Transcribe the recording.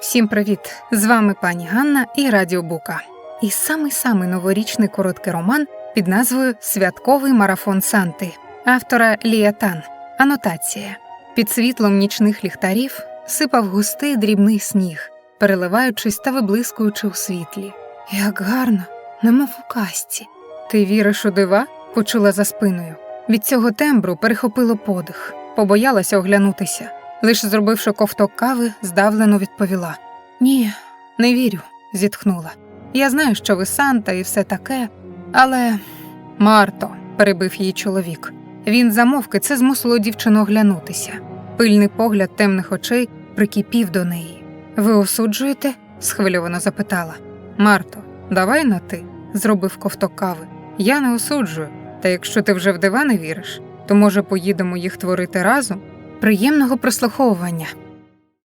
Всім привіт! З вами пані Ганна і Радіо Бука. І самий самий новорічний короткий роман під назвою Святковий марафон Санти автора Лія Тан. Анотація. Під світлом нічних ліхтарів сипав густий дрібний сніг, переливаючись та виблискуючи у світлі. Як гарно, немов у казці. Ти віриш у дива? почула за спиною. Від цього тембру перехопило подих, побоялася оглянутися. Лише зробивши ковток кави, здавлено відповіла: Ні, не вірю, зітхнула. Я знаю, що ви Санта і все таке, але. Марто, перебив її чоловік. Він замовки це змусило дівчину оглянутися. Пильний погляд темних очей прикипів до неї. Ви осуджуєте? схвильовано запитала. Марто, давай на ти, зробив ковток кави. Я не осуджую, та якщо ти вже в дива не віриш, то може поїдемо їх творити разом? Приємного прослуховування.